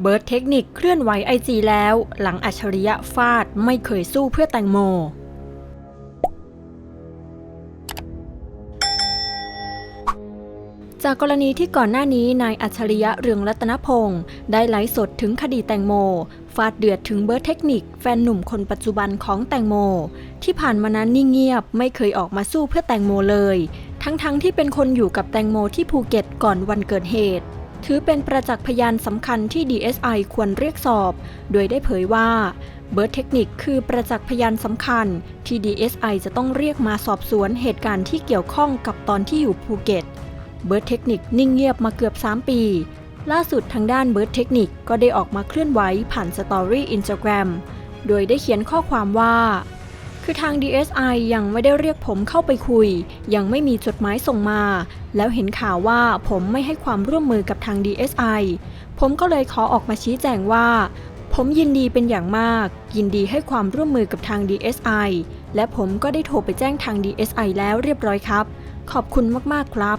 เบิร์ดเทคนิคเคลื่อนไหวไอจีแล้ว หลังอัจฉริยะฟาดไม่เคยสู้เพื่อแตงโม จากกรณีที่ก่อนหน้านี้นายอัจฉริยะเรืองรัตนพงศ์ได้ไลฟ์สดถึงคดีแตงโม ฟาดเดือดถึงเบิร์ดเทคนิค แฟนหนุ่มคนปัจจุบันของแตงโม ที่ผ่านมานั้นนิ่งเงียบไม่เคยออกมาสู้เพื่อแตงโมเลย ทั้งๆทที่เป็นคนอยู่กับแตงโมที่ภูเก็ตก่อนวันเกิดเหตุ ถือเป็นประจักษ์พยานสำคัญที่ DSI ควรเรียกสอบ โดยได้เผยว่าเบิร์ดเทคนิคคือประจักษ์พยานสำคัญที่ DSI จะต้องเรียกมาสอบสวนเหตุการณ์ที่เกี่ยวข้องกับตอนที่อยู่ภูเก็ต เบิร์ดเทคนิคนิ่งเงียบมาเกือบ 3 ปี ล่าสุดทางด้านเบิร์ดเทคนิคก็ได้ออกมาเคลื่อนไหวผ่านสตอรี่อินสตาแกรมโดยได้เขียนข้อความว่า คือทาง DSI ยังไม่ได้เรียกผมเข้าไปคุย ยังไม่มีจดหมายส่งมา แล้วเห็นข่าวว่าผมไม่ให้ความร่วมมือกับทาง DSI ผมก็เลยขอออกมาชี้แจงว่า ผมยินดีเป็นอย่างมาก ยินดีให้ความร่วมมือกับทาง DSI และผมก็ได้โทรไปแจ้งทาง DSI แล้วเรียบร้อยครับ ขอบคุณมากๆครับ